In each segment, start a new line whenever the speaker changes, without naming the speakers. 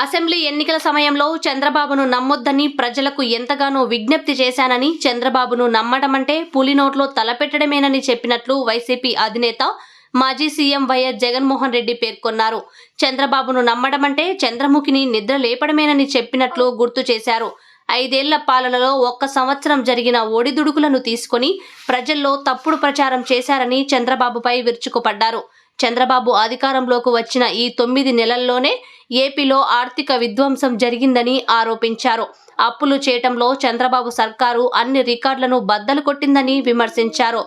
Assembly ఎన్నికల సమయంలో చంద్రబాబును నమ్మొద్దని ప్రజలకు ఎంతగానో విజ్ఞప్తి చేశానని చంద్రబాబును నమ్మడమంటే పులి నోట్లో తలపెట్టడమేనని చెప్పినట్లు వైసీపీ అధినేత మాజీ సీఎం వైఎస్ జగన్మోహన్ రెడ్డి పేర్కొన్నారు. చంద్రబాబును నమ్మడమంటే చంద్రముఖిని నిద్ర లేపడమేనని చెప్పినట్లు గుర్తు చేశారు. ఐదేళ్ళ పాలనలో ఒక్క సంవత్సరం జరిగిన ఒడిదుడుకులను తీసుకొని ప్రజల్లో తప్పుడు ప్రచారం చేశారని చంద్రబాబుపై విరుచుకుపడ్డారు. చంద్రబాబు అధికారంలోకి వచ్చిన ఈ తొమ్మిది నెలల్లోనే ఏపీలో ఆర్థిక విధ్వంసం జరిగిందని ఆరోపించారు. అప్పులు చేయటంలో చంద్రబాబు సర్కారు అన్ని రికార్డులను బద్దలు కొట్టిందని విమర్శించారు.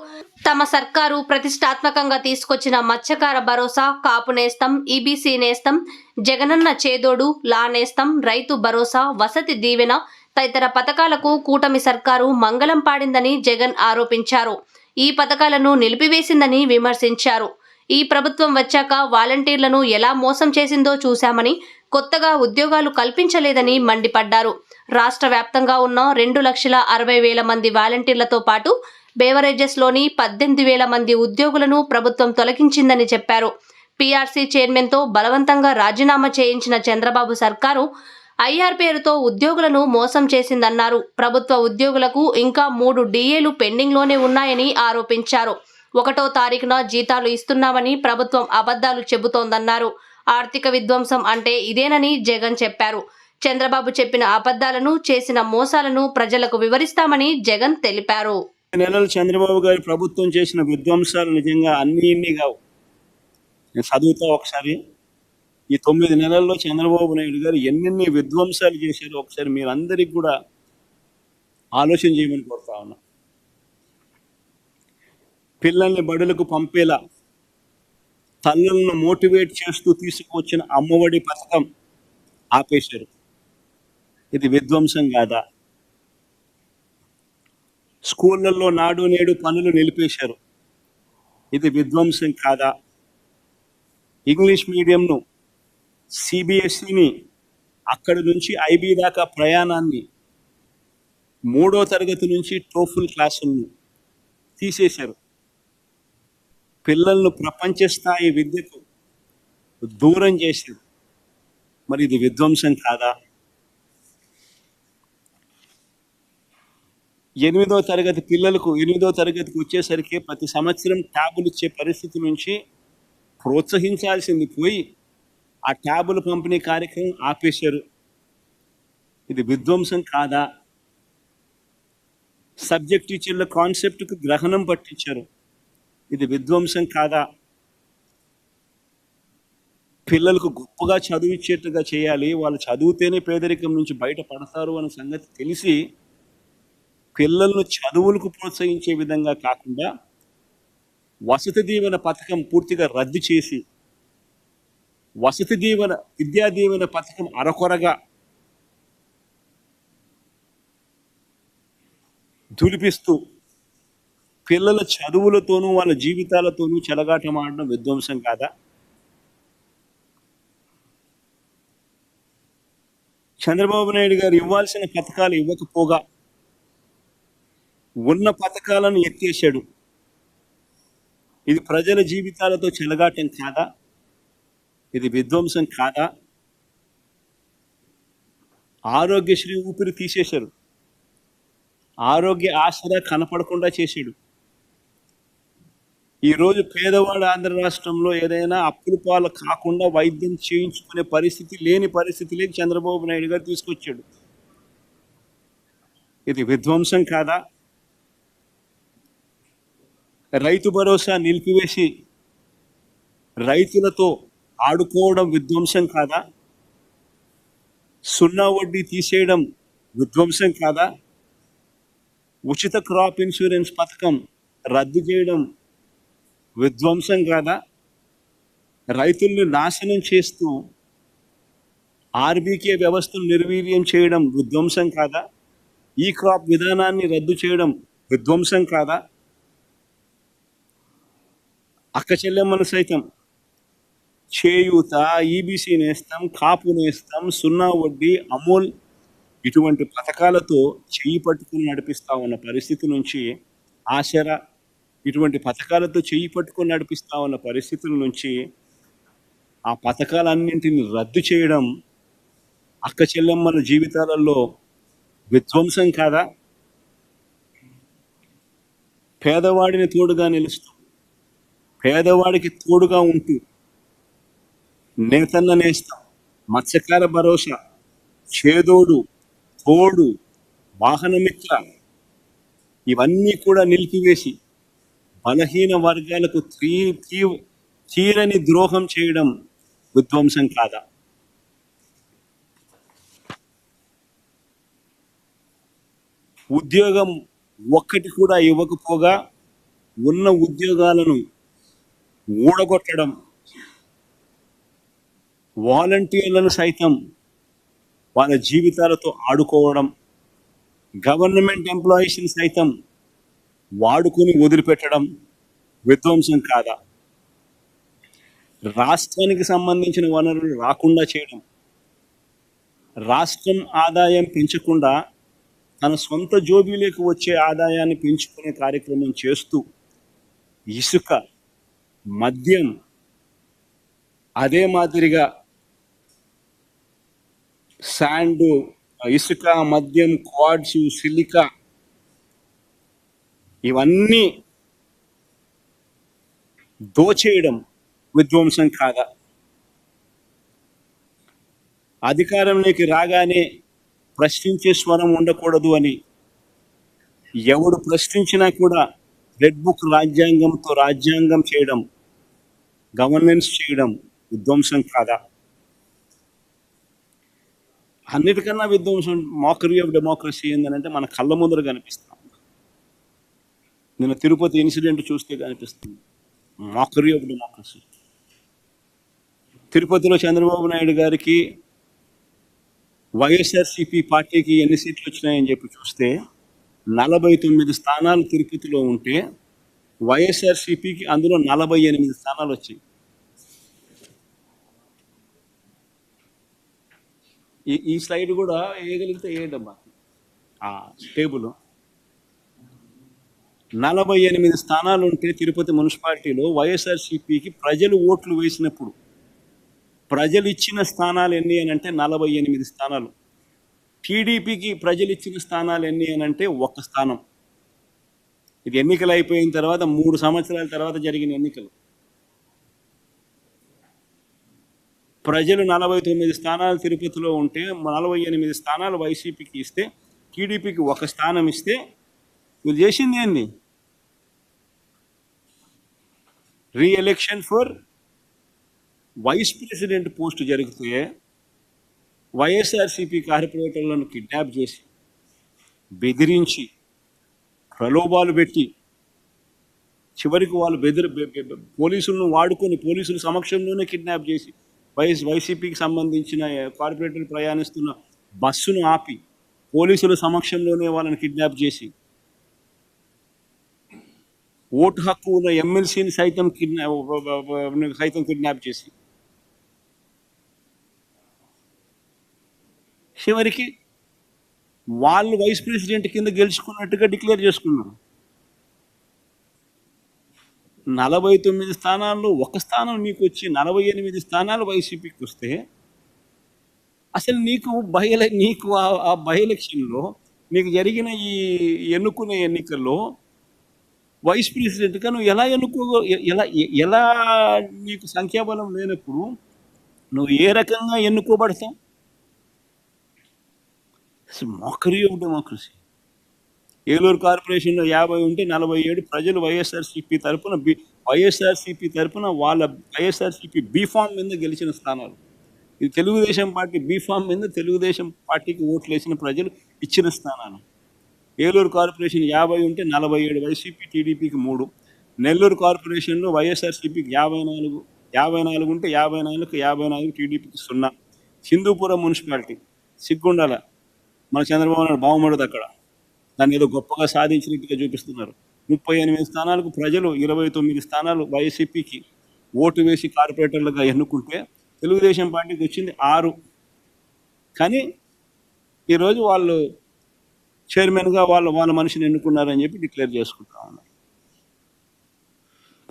తమ సర్కారు ప్రతిష్టాత్మకంగా తీసుకొచ్చిన మత్స్యకార భరోసా కాపు నేస్తం ఈబీసీ నేస్తం జగనన్న చేదోడు లా నేస్తం రైతు భరోసా వసతి దీవెన తదితర పథకాలకు కూటమి సర్కారు మంగళం పాడిందని జగన్ ఆరోపించారు. ఈ పథకాలను నిలిపివేసిందని విమర్శించారు. ఈ ప్రభుత్వం వచ్చాక వాలంటీర్లను ఎలా మోసం చేసిందో చూశామని కొత్తగా ఉద్యోగాలు కల్పించలేదని మండిపడ్డారు. రాష్ట్ర వ్యాప్తంగా ఉన్న రెండు లక్షల అరవై వేల మంది వాలంటీర్లతో పాటు బేవరేజెస్లోని పద్దెనిమిది వేల మంది ఉద్యోగులను ప్రభుత్వం తొలగించిందని చెప్పారు. పీఆర్సీ చైర్మన్తో బలవంతంగా రాజీనామా చేయించిన చంద్రబాబు సర్కారు ఐఆర్ పేరుతో ఉద్యోగులను మోసం చేసిందన్నారు. ప్రభుత్వ ఉద్యోగులకు ఇంకా మూడు డిఏలు పెండింగ్లోనే ఉన్నాయని ఆరోపించారు. ఒకటో తారీఖున జీతాలు ఇస్తున్నామని ప్రభుత్వం అబద్ధాలు చెబుతోందన్నారు. ఆర్థిక విధ్వంసం అంటే ఇదేనని జగన్ చెప్పారు. చంద్రబాబు చెప్పిన అబద్ధాలను చేసిన మోసాలను ప్రజలకు వివరిస్తామని జగన్ తెలిపారు.
నెలలు చంద్రబాబు గారి ప్రభుత్వం చేసిన విధ్వంసాలు నిజంగా అన్ని ఇన్ని కావు. నేను చదువుతా ఒకసారి. ఈ తొమ్మిది నెలల్లో చంద్రబాబు నాయుడు గారు ఎన్నెన్ని విధ్వంసాలు చేశారో ఒకసారి మీరందరికీ కూడా ఆలోచన చేయమని కోరుతా ఉన్నా. పిల్లల్ని బడులకు పంపేలా తల్లులను మోటివేట్ చేస్తూ తీసుకువచ్చిన అమ్మఒడి పథకం ఆపేశారు. ఇది విధ్వంసం కాదా? స్కూళ్ళల్లో నాడు నేడు పనులు నిలిపేశారు. ఇది విధ్వంసం కాదా? ఇంగ్లీష్ మీడియంను సిబిఎస్ఈని అక్కడి నుంచి ఐబీ దాకా ప్రయాణాన్ని మూడో తరగతి నుంచి టోఫుల్ క్లాసులను తీసేశారు. పిల్లలను ప్రపంచ స్థాయి విద్యకు దూరం చేశారు మరి ఇది విధ్వంసం కాదా? ఎనిమిదో తరగతి పిల్లలకు ఎనిమిదో తరగతికి వచ్చేసరికి ప్రతి సంవత్సరం ట్యాబులు ఇచ్చే పరిస్థితి నుంచి ప్రోత్సహించాల్సింది పోయి ఆ ట్యాబుల పంపిణీ కార్యక్రమం ఆపేశారు. ఇది విధ్వంసం కాదా? సబ్జెక్ట్ టీచర్ల కాన్సెప్ట్కు గ్రహణం పట్టించారు. ఇది విధ్వంసం కాదా? పిల్లలకు గొప్పగా చదివించేట్టుగా చేయాలి. వాళ్ళు చదివితేనే పేదరికం నుంచి బయటపడతారు అనే సంగతి తెలిసి పిల్లలను చదువులకు ప్రోత్సహించే విధంగా కాకుండా వసతి దీవెన పథకం పూర్తిగా రద్దు చేసి వసతి దీవెన విద్యా దీవెన పథకం అరకొరగా దులిపిస్తూ పిల్లల చదువులతోనూ వాళ్ళ జీవితాలతోనూ చెలగాటమాడడం విధ్వంసం కాదా? చంద్రబాబు నాయుడు గారు ఇవ్వాల్సిన పథకాలు ఇవ్వకపోగా ఉన్న పథకాలను ఎత్తేసాడు ఇది ప్రజల జీవితాలతో చెలగాటం కాదా? ఇది విధ్వంసం కాదా? ఆరోగ్యశ్రీ ఊపిరి తీసేశారు. ఆరోగ్య ఆసరా కనపడకుండా చేశాడు. ఈరోజు పేదవాడు ఆంధ్ర రాష్ట్రంలో ఏదైనా అప్పుల పాలు కాకుండా వైద్యం చేయించుకునే పరిస్థితి లేని పరిస్థితిలోకి చంద్రబాబు నాయుడు గారు తీసుకొచ్చాడు. ఇది విధ్వంసం కాదా? రైతు భరోసా నిలిపివేసి రైతులతో ఆడుకోవడం విధ్వంసం కాదా? సున్నా వడ్డీ తీసేయడం విధ్వంసం కాదా? ఉచిత క్రాప్ ఇన్సూరెన్స్ పథకం రద్దు చేయడం విధ్వంసం కాదా? రైతుల్ని నాశనం చేస్తూ ఆర్బీకే వ్యవస్థను నిర్వీర్యం చేయడం విధ్వంసం కాదా? ఈ క్రాప్ విధానాన్ని రద్దు చేయడం విధ్వంసం కాదా? అక్క చెల్లెమ్మలు సైతం చేయూత ఈబీసీ నేస్తాం కాపు నేస్తాం సున్నా వడ్డీ అమూల్ ఇటువంటి పథకాలతో చేయి పట్టుకుని నడిపిస్తా ఉన్న పరిస్థితి నుంచి ఆశర ఇటువంటి పథకాలతో చేయి పట్టుకొని నడిపిస్తా ఉన్న పరిస్థితుల నుంచి ఆ పథకాలన్నింటిని రద్దు చేయడం అక్క చెల్లెమ్మల జీవితాలలో విధ్వంసం కాదా? పేదవాడిని తోడుగా నిలుస్తూ పేదవాడికి తోడుగా ఉంటూ నేతన్న నేస్తాం మత్స్యకార భరోసా చేదోడు తోడు వాహనమిత్ర ఇవన్నీ కూడా నిలిపివేసి బలహీన వర్గాలకు తీ తీరని ద్రోహం చేయడం విధ్వంసం కాదా? ఉద్యోగం ఒక్కటి కూడా ఇవ్వకపోగా ఉన్న ఉద్యోగాలను ఊడగొట్టడం వాలంటీర్లను సైతం వాళ్ళ జీవితాలతో ఆడుకోవడం గవర్నమెంట్ ఎంప్లాయీస్ని సైతం వాడుకొని వదిలిపెట్టడం విధ్వంసం కాదా? రాష్ట్రానికి సంబంధించిన వనరులు రాకుండా చేయడం రాష్ట్రం ఆదాయం పెంచకుండా తన సొంత జోబీలోకి వచ్చే ఆదాయాన్ని పెంచుకునే కార్యక్రమం చేస్తూ ఇసుక మద్యం అదే మాదిరిగా శాండు ఇసుక మద్యం క్వాడ్స్ సిలికా ఇవన్నీ దోచేయడం విధ్వంసం కాదా? అధికారంలోకి రాగానే ప్రశ్నించే స్వరం ఉండకూడదు అని ఎవడు ప్రశ్నించినా కూడా రెడ్ బుక్ రాజ్యాంగంతో రాజ్యాంగం చేయడం గవర్నెన్స్ చేయడం విధ్వంసం కాదా? అన్నిటికన్నా విధ్వంసం మోకరీ ఆఫ్ డెమోక్రసీ ఏంటంటే మన కళ్ళ ముందర కనిపిస్తాం. నిన్న తిరుపతి ఇన్సిడెంట్ చూస్తే కనిపిస్తుంది. మాకరీ ఆఫ్ డెమోక్రసీ తిరుపతిలో చంద్రబాబు నాయుడు గారికి వైఎస్ఆర్సీపీ పార్టీకి ఎన్ని సీట్లు వచ్చినాయని చెప్పి చూస్తే నలభై తొమ్మిది స్థానాలు తిరుపతిలో ఉంటే వైఎస్ఆర్సీపీకి అందులో నలభై ఎనిమిది స్థానాలు వచ్చాయి. ఈ ఈ స్లైడ్ కూడా వేయగలిగితే వేయడమ్మా ఆ టేబుల్ నలభై ఎనిమిది స్థానాలు ఉంటే తిరుపతి మున్సిపాలిటీలో వైఎస్ఆర్సీపీకి ప్రజలు ఓట్లు వేసినప్పుడు ప్రజలు ఇచ్చిన స్థానాలు ఎన్ని అని అంటే నలభై ఎనిమిది స్థానాలు. టీడీపీకి ప్రజలు ఇచ్చిన స్థానాలు ఎన్ని అని అంటే ఒక స్థానం. ఇది ఎన్నికలు అయిపోయిన తర్వాత మూడు సంవత్సరాల తర్వాత జరిగిన ఎన్నికలు. ప్రజలు నలభై తొమ్మిది స్థానాలు తిరుపతిలో ఉంటే నలభై ఎనిమిది స్థానాలు వైసీపీకి ఇస్తే టీడీపీకి ఒక స్థానం ఇస్తే వీళ్ళు చేసింది ఏంది? Reelection for vice president post జరిగితే వైఎస్ఆర్సీపీ కార్పొరేటర్లను కిడ్నాప్ చేసి బెదిరించి ప్రలోభాలు పెట్టి చివరికి వాళ్ళు బెదిరి పోలీసులను వాడుకొని పోలీసుల సమక్షంలోనే కిడ్నాప్ చేసి వైఎస్ వైసీపీకి సంబంధించిన కార్పొరేటర్ ప్రయాణిస్తున్న బస్సును ఆపి పోలీసుల సమక్షంలోనే వాళ్ళని కిడ్నాప్ చేసి ఓటు హక్కు ఉన్న ఎమ్మెల్సీని సైతం కిడ్నాప్ సైతం కిడ్నాప్ చేసి. చివరికి వాళ్ళు వైస్ ప్రెసిడెంట్ కింద గెలుచుకున్నట్టుగా డిక్లేర్ చేసుకున్నారు. నలభై తొమ్మిది స్థానాల్లో ఒక స్థానం నీకు వచ్చి నలభై ఎనిమిది స్థానాలు వైసీపీకి వస్తే అసలు నీకు బై నీకు ఆ బై ఎలక్షన్లో నీకు జరిగిన ఈ ఎన్నుకునే ఎన్నికల్లో వైస్ ప్రెసిడెంట్గా నువ్వు ఎలా ఎన్నుకో ఎలా ఎలా నీకు సంఖ్యాబలం లేనప్పుడు నువ్వు ఏ రకంగా ఎన్నుకోబడతావు? మోకరీ ఆఫ్ డెమోక్రసీ ఏలూరు కార్పొరేషన్లో యాభై ఉంటే నలభై ఏడు ప్రజలు వైఎస్ఆర్సీపీ తరపున బి వైఎస్ఆర్సీపీ తరపున వాళ్ళ వైఎస్ఆర్సీపీ బీఫామ్ మీద గెలిచిన స్థానాలు. ఇది తెలుగుదేశం పార్టీ బీఫామ్ మీద తెలుగుదేశం పార్టీకి ఓట్లు వేసిన ప్రజలు ఇచ్చిన స్థానాలు. ఏలూరు కార్పొరేషన్ యాభై ఉంటే నలభై ఏడు వైసీపీ టీడీపీకి మూడు. నెల్లూరు కార్పొరేషన్లో వైఎస్ఆర్సీపీకి యాభై నాలుగు యాభై నాలుగు ఉంటే యాభై నాలుగు యాభై నాలుగు టీడీపీకి సున్నా. సింధూపురం మున్సిపాలిటీ సిగ్గుండాల మన చంద్రబాబు నాయుడు బాగుమడదు అక్కడ. దాన్ని ఏదో గొప్పగా సాధించినట్టుగా చూపిస్తున్నారు. ముప్పై ఎనిమిది స్థానాలకు ప్రజలు ఇరవై తొమ్మిది స్థానాలు వైసీపీకి ఓటు వేసి కార్పొరేటర్లుగా ఎన్నుకుంటే తెలుగుదేశం పార్టీకి వచ్చింది ఆరు. కానీ ఈరోజు వాళ్ళు చైర్మన్గా వాళ్ళు వాళ్ళ మనిషిని ఎన్నుకున్నారని చెప్పి డిక్లేర్ చేసుకుంటా ఉన్నారు.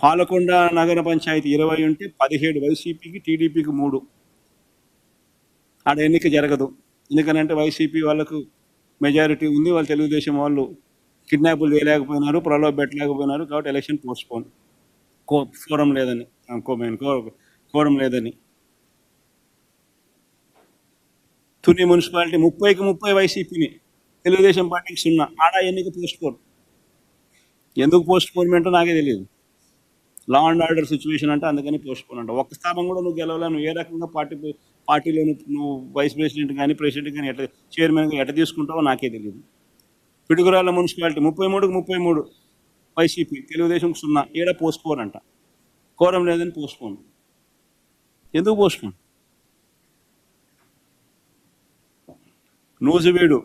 పాలకొండ నగర పంచాయతీ ఇరవై ఉంటే పదిహేడు వైసీపీకి టీడీపీకి మూడు. ఆడ ఎన్నిక జరగదు. ఎందుకనంటే వైసీపీ వాళ్ళకు మెజారిటీ ఉంది. వాళ్ళు తెలుగుదేశం వాళ్ళు కిడ్నాపులు చేయలేకపోయినారు ప్రలోభ పెట్టలేకపోయినారు కాబట్టి ఎలక్షన్ పోస్ట్పోన్. కో కోరం లేదని. ఆ, కోరం లేదని. తుని మున్సిపాలిటీ ముప్పైకి ముప్పై వైసీపీని తెలుగుదేశం పార్టీకి సున్నా. ఆడ ఎన్నిక పోస్ట్పోన్ ఎందుకు పోస్ట్ పోన్మెంటో నాకే తెలియదు లా అండ్ ఆర్డర్ సిచ్యువేషన్ అంటే అందుకని పోస్ట్ పోన్ అంట. ఒక్క స్థానం కూడా నువ్వు గెలవలే నువ్వు ఏ రకంగా పార్టీ పార్టీలో నువ్వు- నువ్వు వైస్ ప్రెసిడెంట్ కానీ ప్రెసిడెంట్ కానీ ఎట్లా చైర్మన్గా ఎట్లా తీసుకుంటావో నాకే తెలియదు పిడుగురాళ్ళ మున్సిపాలిటీ ముప్పై మూడుకు ముప్పై మూడు వైసీపీ తెలుగుదేశం సున్నా. ఏడ పోస్ట్పోన్ అంట. కోరం లేదని పోస్ట్పోన్ ఎందుకు పోస్ట్ పోన్? నూజివీడు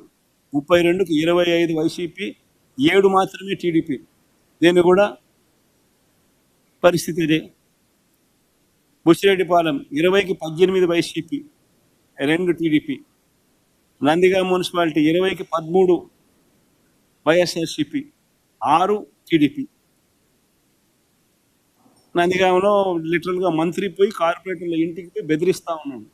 ముప్పై రెండుకు ఇరవై ఐదు వైసీపీ ఏడు మాత్రమే టీడీపీ. దీన్ని కూడా పరిస్థితి ఇదే. బుచ్చిరెడ్డిపాలెం ఇరవైకి పద్దెనిమిది వైసీపీ రెండు టీడీపీ. నందిగా మున్సిపాలిటీ ఇరవైకి పదమూడు వైఎస్ఆర్సిపి ఆరు టీడీపీ. నందిగామలో లిటరల్గా మంత్రి పోయి కార్పొరేటర్ల ఇంటికి పోయి బెదిరిస్తా ఉన్నాడు.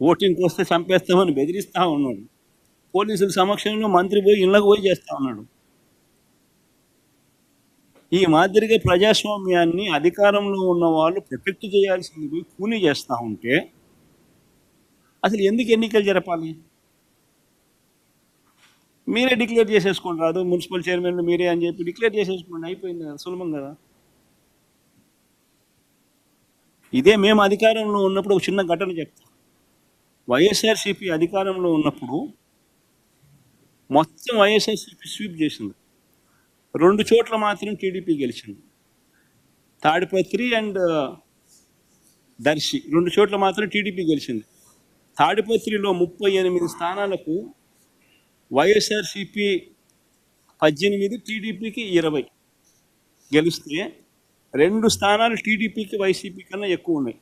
ఓటింగ్కి వస్తే చంపేస్తామని బెదిరిస్తా ఉన్నాడు. పోలీసుల సమక్షంలో మంత్రి పోయి ఇళ్ళకు పోయి చేస్తా ఉన్నాడు. ఈ మాదిరిగా ప్రజాస్వామ్యాన్ని అధికారంలో ఉన్న వాళ్ళు ప్రొటెక్ట్ చేయాల్సింది పోయి కూలీ చేస్తూ ఉంటే అసలు ఎందుకు ఎన్నికలు జరపాలి? మీరే డిక్లేర్ చేసేసుకోండి రాదు మున్సిపల్ చైర్మన్ మీరే అని చెప్పి డిక్లేర్ చేసేసుకోండి అయిపోయింది కదా సులభం కదా? ఇదే మేము అధికారంలో ఉన్నప్పుడు ఒక చిన్న ఘటన చెప్తాం. వైఎస్ఆర్సీపీ అధికారంలో ఉన్నప్పుడు మొత్తం వైఎస్ఆర్సీపీ స్వీప్ చేసింది. రెండు చోట్ల మాత్రం టీడీపీ గెలిచింది. తాడిపత్రి అండ్ దర్శి రెండు చోట్ల మాత్రం టీడీపీ గెలిచింది. తాడిపత్రిలో ముప్పై ఎనిమిది స్థానాలకు వైఎస్ఆర్సిపి పద్దెనిమిది టీడీపీకి ఇరవై. గెలిస్తే రెండు స్థానాలు టీడీపీకి వైసీపీ కన్నా ఎక్కువ ఉన్నాయి.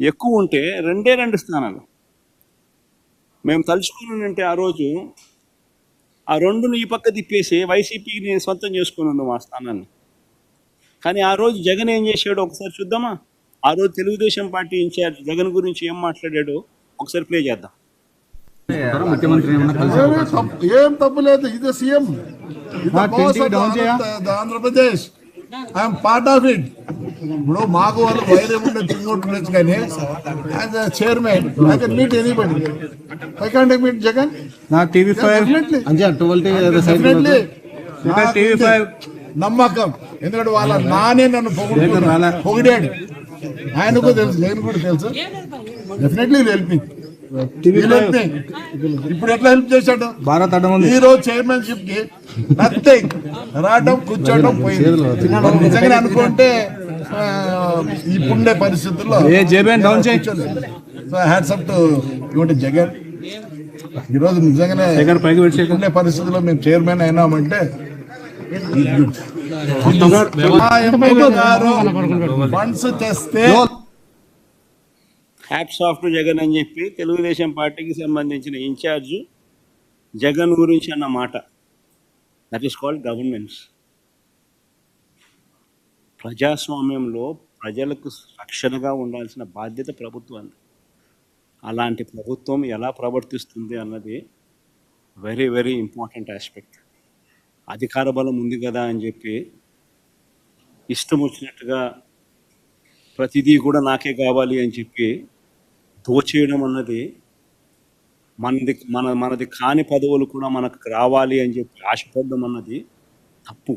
ఎక్కువ ఉంటే రెండే రెండు స్థానాలు. మేము తలుచుకుని ఉంటే ఆ రోజు ఆ రెండును ఈ పక్క తిప్పేసి వైసీపీని సొంతం చేసుకుని ఉన్నాం ఆ స్థానాన్ని. కానీ ఆ రోజు జగన్ ఏం చేశాడో ఒకసారి చూద్దామా? ఆ రోజు తెలుగుదేశం పార్టీ ఇన్ఛార్జ్ జగన్ గురించి ఏం మాట్లాడాడో ఒకసారి ప్లే చేద్దాం.
ముఖ్యమంత్రి
ఏం తప్పు లేదు. ఇది CM? Andhra Pradesh. I'm part of it ఇప్పుడు మాకు వాళ్ళు వైర్ ఏముండే తింగోటి ఉండొచ్చు కానీ as chairman I can meet anybody I can't meet Jagan.
నా TV five
definitely
TV five
నమ్మకం. ఎందుకంటే వాళ్ళ నానే నన్ను. పొగిడాడు. ఆయనకు తెలుసు నేను కూడా తెలుసు. డెఫినెట్లీ హెల్ప్ మీ
టీవీ ఫైవ్
ఇప్పుడు ఎట్లా హెల్ప్ చేశాడు?
భారత్
ఈ రోజు చైర్మన్షిప్కి నథింగ్. రావడం కూర్చోవడం పోయింది. మనం నిజంగానే అనుకుంటే ఇప్పుడుండే పరిస్థితుల్లో
down
so hats up to ఇవ్వండి జగన్. ఈరోజు నిజంగానే ఇప్పుడుండే పరిస్థితుల్లో మేము చైర్మన్ అయినామంటే ఫండ్స్ తెస్తే
హ్యాట్స్ ఆఫ్ టు జగన్ అని చెప్పి తెలుగుదేశం పార్టీకి సంబంధించిన ఇన్ఛార్జు జగన్ గురించి అన్న మాట. దట్ ఈస్ కాల్డ్ గవర్నెన్స్ ప్రజాస్వామ్యంలో ప్రజలకు రక్షణగా ఉండాల్సిన బాధ్యత ప్రభుత్వాన్ని అలాంటి ప్రభుత్వం ఎలా ప్రవర్తిస్తుంది అన్నది వెరీ వెరీ ఇంపార్టెంట్ ఆస్పెక్ట్ అధికార బలం ఉంది కదా అని చెప్పి ఇష్టం వచ్చినట్టుగా ప్రతిదీ కూడా నాకే కావాలి అని చెప్పి దోచేయడం అన్నది మనది మన మనది కాని పదవులు కూడా మనకు రావాలి అని చెప్పి ఆశపడడం అన్నది తప్పు.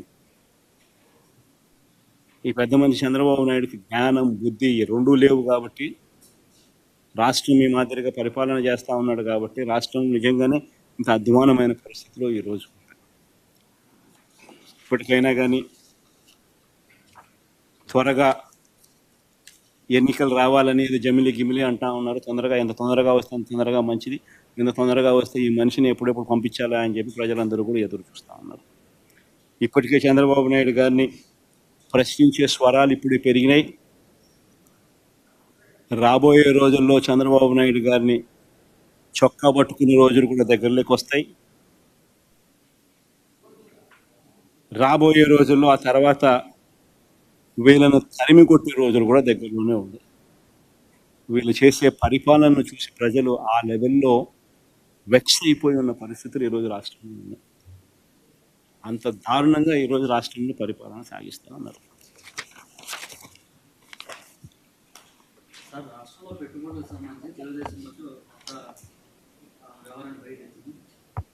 ఈ పెద్ద మనిషి చంద్రబాబు నాయుడుకి జ్ఞానం బుద్ధి రెండూ లేవు కాబట్టి రాష్ట్రం ఈ మాదిరిగా పరిపాలన చేస్తూ ఉన్నాడు కాబట్టి రాష్ట్రం నిజంగానే ఇంత అధ్వానమైన పరిస్థితిలో ఈరోజు ఇప్పటికైనా కానీ త్వరగా ఎన్నికలు రావాలనేది జమిలి గిమిలి అంటా ఉన్నారు. తొందరగా ఎంత తొందరగా వస్తే అంత తొందరగా మంచిది. ఎంత తొందరగా వస్తే ఈ మనిషిని ఎప్పుడెప్పుడు పంపించాలా అని చెప్పి ప్రజలందరూ కూడా ఎదురు చూస్తూ ఉన్నారు. ఇప్పటికే చంద్రబాబు నాయుడు గారిని ప్రశ్నించే స్వరాలు ఇప్పుడు పెరిగినాయి. రాబోయే రోజుల్లో చంద్రబాబు నాయుడు గారిని చొక్కా పట్టుకునే రోజులు కూడా దగ్గరలోకి వస్తాయి. రాబోయే రోజుల్లో ఆ తర్వాత వీళ్ళను తరిమి కొట్టే రోజులు కూడా దగ్గరలోనే ఉంది వీళ్ళు చేసే పరిపాలనను చూసి ప్రజలు ఆ లెవెల్లో వెక్స్ అయిపోయి ఉన్న పరిస్థితులు ఈరోజు రాష్ట్రంలో ఉన్నాయి. అంత దారుణంగా ఈరోజు రాష్ట్రంలో పరిపాలన
సాగిస్తామన్నారు రాష్ట్రంలో పెట్టుబడులకు సంబంధించి తెలుగుదేశం వ్యవహారం బయట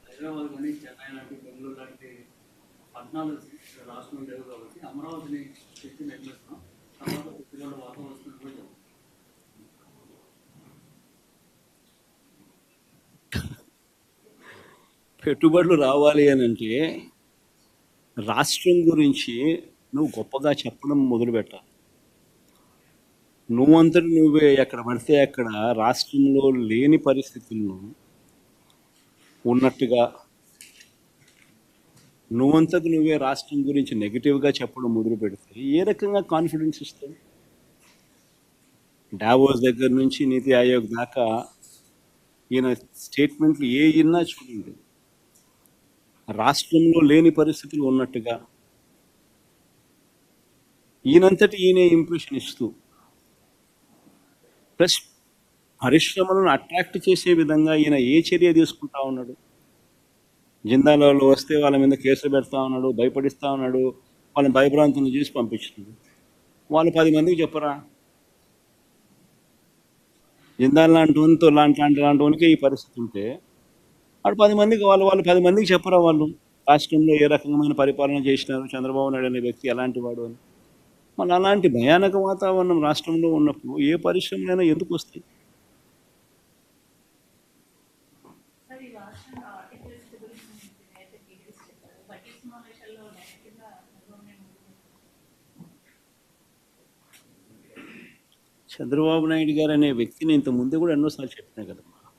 హైదరాబాద్ కానీ చెన్నై లాంటి బెంగళూరు లాంటి పట్టణాలు రాష్ట్రంలో లేవు కాబట్టి అమరావతిని తర్వాత వాతావరణం
పెట్టుబడులు రావాలి అని అంటే రాష్ట్రం గురించి నువ్వు గొప్పగా చెప్పడం మొదలు పెట్టాలి. నువ్వంతటి నువ్వే ఎక్కడ పడితే అక్కడ రాష్ట్రంలో లేని పరిస్థితులను ఉన్నట్టుగా నువ్వంతకు నువ్వే రాష్ట్రం గురించి నెగిటివ్గా చెప్పడం మొదలు పెడితే ఏ రకంగా కాన్ఫిడెన్స్ ఇస్తావు? డావోస్ దగ్గర నుంచి నీతి ఆయోగ్ దాకా ఈయన స్టేట్మెంట్లు ఏ ఇన్నా చూడండి. రాష్ట్రంలో లేని పరిస్థితులు ఉన్నట్టుగా ఈయనంతటి ఈయనే ఇంప్రెషన్ ఇస్తూ ప్లస్ పరిశ్రమలను అట్రాక్ట్ చేసే విధంగా ఈయన ఏ చర్య తీసుకుంటా ఉన్నాడు? జిందాలలో వస్తే వాళ్ళ మీద కేసులు పెడతా ఉన్నాడు భయపడిస్తా ఉన్నాడు వాళ్ళని భయభ్రాంతులు చేసి పంపించినాడు వాళ్ళు పది మందికి చెప్పరా? జిందాల్ లాంటి వంతో లాంటి లాంటి లాంటి వానికి ఈ పరిస్థితి ఉంటే వాడు పది మందికి వాళ్ళు వాళ్ళు పది మందికి చెప్పరా వాళ్ళు? రాష్ట్రంలో ఏ రకమైన పరిపాలన చేసినారు చంద్రబాబు నాయుడు అనే వ్యక్తి ఎలాంటి వాడు అని? మన అలాంటి భయానక వాతావరణం రాష్ట్రంలో ఉన్నప్పుడు ఏ పరిశ్రమలైనా ఎందుకు వస్తాయి
సార్ ఈ రాష్ట్రంలో ఆర్టికల్స్ గురించి నేనైతే డీటెయిల్స్ చెప్పారు బడ్జెట్ సమావేశాల్లో డైరెక్ట్గా చంద్రబాబు
చంద్రబాబు నాయుడు గారు అనే వ్యక్తిని ఇంత ముందు కూడా ఎన్నోసార్లు చెప్పినా కదమ్మా.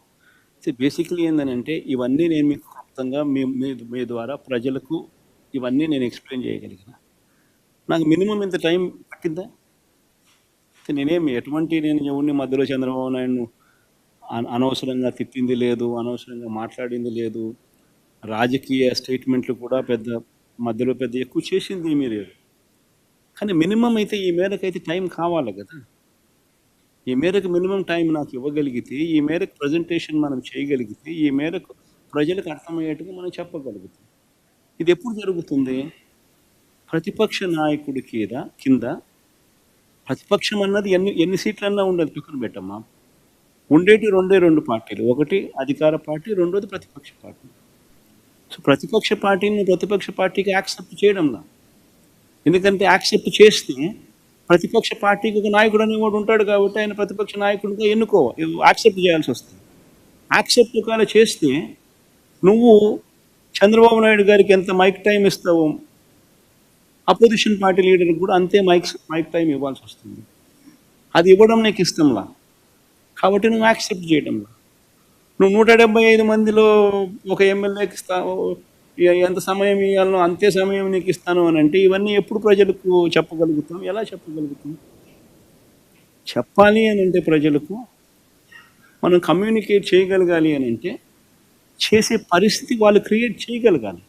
సో బేసిక్లీ ఏంటంటే ఇవన్నీ నేను మీకు క్లుప్తంగా మీ మీ మీ ద్వారా ప్రజలకు ఇవన్నీ నేను ఎక్స్ప్లెయిన్ చేయగలిగిన. నాకు మినిమం ఇంత టైం పట్టిందా? నేనేమి ఎటువంటి నేను ఎవరిని మధ్యలో చంద్రబాబు నాయుడును అన- అనవసరంగా తిట్టింది లేదు అనవసరంగా మాట్లాడింది లేదు. రాజకీయ స్టేట్మెంట్లు కూడా పెద్ద మధ్యలో పెద్ద ఎక్కువ చేసింది ఏమీ లేదు కానీ మినిమం అయితే ఈ మేరకు అయితే టైం కావాలి కదా. ఈ మేరకు మినిమం టైం నాకు ఇవ్వగలిగితే ఈ మేరకు ప్రజెంటేషన్ మనం చేయగలిగితే ఈ మేరకు ప్రజలకు అర్థమయ్యేట్టుగా మనం చెప్పగలుగుతాం. ఇది ఎప్పుడు జరుగుతుంది? ప్రతిపక్ష నాయకుడి కింద కింద ప్రతిపక్షం అన్నది ఎన్ని ఎన్ని సీట్లన్నా ఉండదు పక్కన పెట్టమ్మా. ఉండేటి రెండే రెండు పార్టీలు. ఒకటి అధికార పార్టీ రెండోది ప్రతిపక్ష పార్టీ. సో ప్రతిపక్ష పార్టీని ప్రతిపక్ష పార్టీకి యాక్సెప్ట్ చేయడంలా. ఎందుకంటే యాక్సెప్ట్ చేస్తే ప్రతిపక్ష పార్టీకి ఒక నాయకుడు అనేవాడు ఉంటాడు కాబట్టి ఆయన ప్రతిపక్ష నాయకుడిగా ఎన్నుకో యాక్సెప్ట్ చేయాల్సి వస్తుంది. యాక్సెప్ట్ ఒకవేళ చేస్తే నువ్వు చంద్రబాబు నాయుడు గారికి ఎంత మైక్ టైం ఇస్తావో అపోజిషన్ పార్టీ లీడర్కి కూడా అంతే మైక్ మైక్ టైం ఇవ్వాల్సి వస్తుంది. అది ఇవ్వడం నీకు ఇష్టంలా? కాబట్టి నువ్వు యాక్సెప్ట్ చేయడంలా? నువ్వు నూట డెబ్బై ఐదు మందిలో ఒక ఎమ్మెల్యేకి ఇస్తావు ఎంత సమయం ఇవ్వాలనో అంతే సమయం నీకు ఇస్తాను అని అంటే ఇవన్నీ ఎప్పుడు ప్రజలకు చెప్పగలుగుతాం? ఎలా చెప్పగలుగుతాం? చెప్పాలి అని అంటే ప్రజలకు మనం కమ్యూనికేట్ చేయగలగాలి అని అంటే చేసే పరిస్థితి వాళ్ళు క్రియేట్ చేయగలగాలి.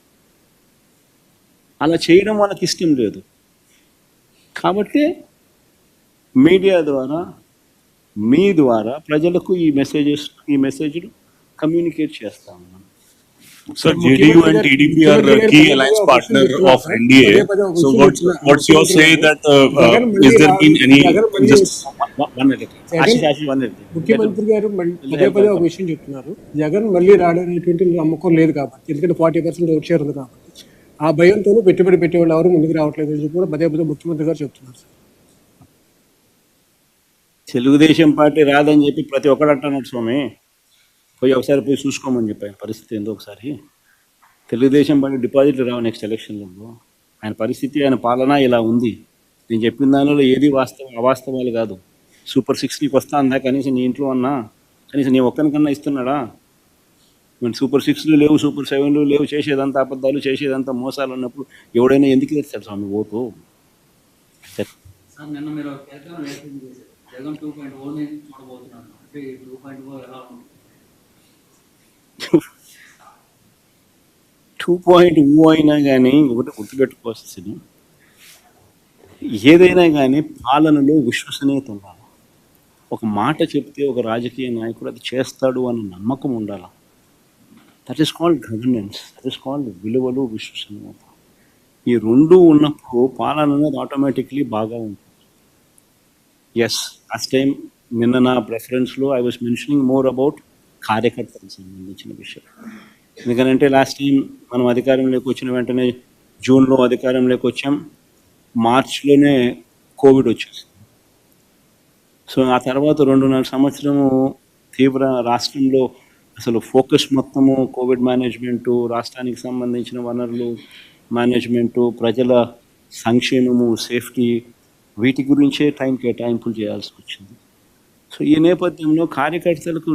అలా చేయడం వాళ్ళకి ఇష్టం లేదు. కాబట్టి మీడియా ద్వారా మీ ద్వారా ప్రజలకు ఈ మెసేజెస్ ఈ మెసేజ్లు కమ్యూనికేట్ చేస్తాము.
Sir, JDU and TDP are uh, key alliance partner of NDA. So what, what's your say that, uh, uh, is there been any
one
ముఖ్యమంత్రి గారు పదే పదే ఒక విషయం చెప్తున్నారు. జగన్ మళ్ళీ రాడనేటువంటి నమ్మకం లేదు కాబట్టి ఎందుకంటే ఫార్టీ పర్సెంట్ ఓట్ షేర్ ఉంది కాబట్టి. ఆ భయంతోనే పెట్టుబడి పెట్టేవాళ్ళు ఎవరు ముందుకు రావట్లేదు అని కూడా పదే పదే ముఖ్యమంత్రి గారు చెప్తున్నారు
తెలుగుదేశం పార్టీ రాదని చెప్పి ప్రతి ఒక్కడు అంటున్నాడు స్వామి. పోయి ఒకసారి పోయి చూసుకోమని చెప్పాను పరిస్థితి ఏందో ఒకసారి. తెలుగుదేశం పార్టీ డిపాజిట్లు రావు నెక్స్ట్ ఎలక్షన్లలో ఆయన పరిస్థితి ఆయన పాలన ఇలా ఉంది. నేను చెప్పిన దానిలో ఏది వాస్తవం అవాస్తవాలు కాదు. సూపర్ సిక్స్ నీకు వస్తా అందా కనీసం నీ ఇంట్లో అన్నా? కనీసం నీ ఒక్కరికన్నా ఇస్తున్నాడా? మేము సూపర్ సిక్స్లు లేవు సూపర్ సెవెన్లు లేవు చేసేదంతా అబద్ధాలు చేసేదంతా మోసాలు ఉన్నప్పుడు ఎవడైనా ఎందుకు తెస్తాడు స్వామి ఓటు?
సార్ నిన్న మీరు జగన్ టూ పాయింట్ చూడబోతున్నాను. అంటే టూ పాయింట్ ఓ ఎలా
టూ పాయింట్ ఓ అయినా కానీ ఒకటి గుర్తుపెట్టుకోవాల్సింది. ఏదైనా కానీ పాలనలో విశ్వసనీయత ఉండాలి. ఒక మాట చెప్తే ఒక రాజకీయ నాయకుడు అది చేస్తాడు అన్న నమ్మకం ఉండాలి. That is called governance that is called విలువలు విశ్వసనీయత. ఈ రెండు ఉన్నప్పుడు పాలన అనేది ఆటోమేటిక్లీ బాగా ఉంటుంది. ఎస్ లాస్ట్ టైం నిన్న నా ప్రెఫరెన్స్లో I was mentioning more about కార్యకర్తలకు సంబంధించిన విషయం. ఎందుకంటే లాస్ట్ టైం మనం అధికారంలోకి వచ్చిన వెంటనే జూన్లో అధికారంలోకి వచ్చాం. మార్చ్లోనే కోవిడ్ వచ్చేసింది. సో ఆ తర్వాత రెండున్నర సంవత్సరము తీవ్ర రాష్ట్రంలో అసలు ఫోకస్ మొత్తము కోవిడ్ మేనేజ్మెంటు రాష్ట్రానికి సంబంధించిన వనరులు మేనేజ్మెంటు ప్రజల సంక్షేమము సేఫ్టీ వీటి గురించే టైం కేటాయింపులు చేయాల్సి వచ్చింది. సో ఈ నేపథ్యంలో కార్యకర్తలకు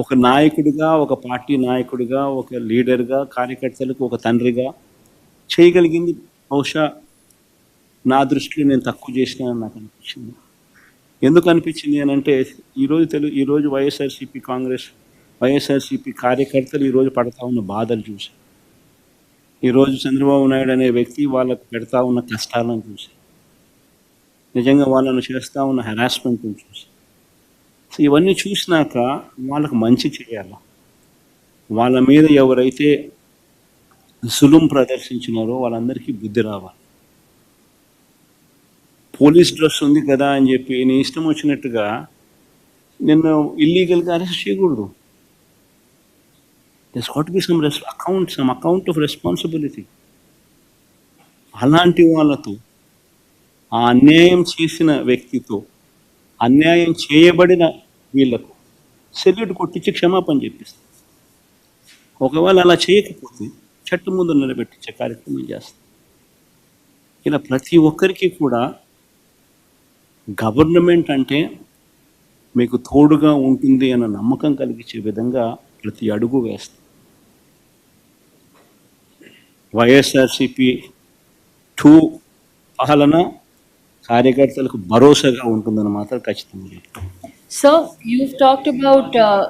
ఒక నాయకుడిగా ఒక పార్టీ నాయకుడిగా ఒక లీడర్గా కార్యకర్తలకు ఒక తండ్రిగా చేయగలిగింది. బహుశా నా దృష్టిలో నేను తక్కువ చేసినానని నాకు అనిపించింది. ఎందుకు అనిపించింది అని అంటే ఈరోజు తెలుగు ఈరోజు వైఎస్ఆర్సీపీ కాంగ్రెస్ వైఎస్ఆర్సీపీ కార్యకర్తలు ఈరోజు పడతా ఉన్న బాధలు చూశాను ఈరోజు చంద్రబాబు నాయుడు అనే వ్యక్తి వాళ్ళకు పెడతా ఉన్న కష్టాలను చూసి నిజంగా వాళ్ళను చేస్తూ ఉన్న హెరాస్మెంట్ని చూసి సో ఇవన్నీ చూసినాక వాళ్ళకు మంచి చేయాలి. వాళ్ళ మీద ఎవరైతే సులుం ప్రదర్శించినారో వాళ్ళందరికీ బుద్ధి రావాలి. పోలీస్ డ్రెస్ ఉంది కదా అని చెప్పి నీ ఇష్టం వచ్చినట్టుగా నిన్ను ఇల్లీగల్గా అరెస్ట్ చేయకూడదు. Thus got be some రెస్ account some account of responsibility అలాంటి వాళ్ళతో ఆ అన్యాయం చేసిన వ్యక్తితో అన్యాయం చేయబడిన వీళ్ళకు. సెల్యూట్ కొట్టించి క్షమాపణ చెప్పిస్తాం. ఒకవేళ అలా చేయకపోతే చెట్టు ముందు నిలబెట్టించే కార్యక్రమం చేస్తాం. ఇలా ప్రతి ఒక్కరికి కూడా గవర్నమెంట్ అంటే మీకు తోడుగా ఉంటుంది అన్న నమ్మకం కలిగించే విధంగా ప్రతి అడుగు వేస్తాం. వైఎస్ఆర్సిపి టూ పాలన కార్యకర్తలకు భరోసాగా ఉంటుందని మాత్రం ఖచ్చితంగా
you've talked about uh,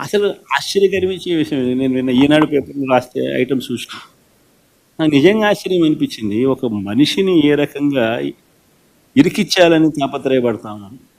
అసలు ఆశ్చర్యకరమించే విషయం. నేను నిన్న ఈనాడు పేపర్లో రాస్తే ఐటమ్స్ చూసిన. నాకు నిజంగా ఆశ్చర్యం అనిపించింది. ఒక మనిషిని ఏ రకంగా ఇరికిచ్చాలని తాపత్రయపడతా ఉన్నాను.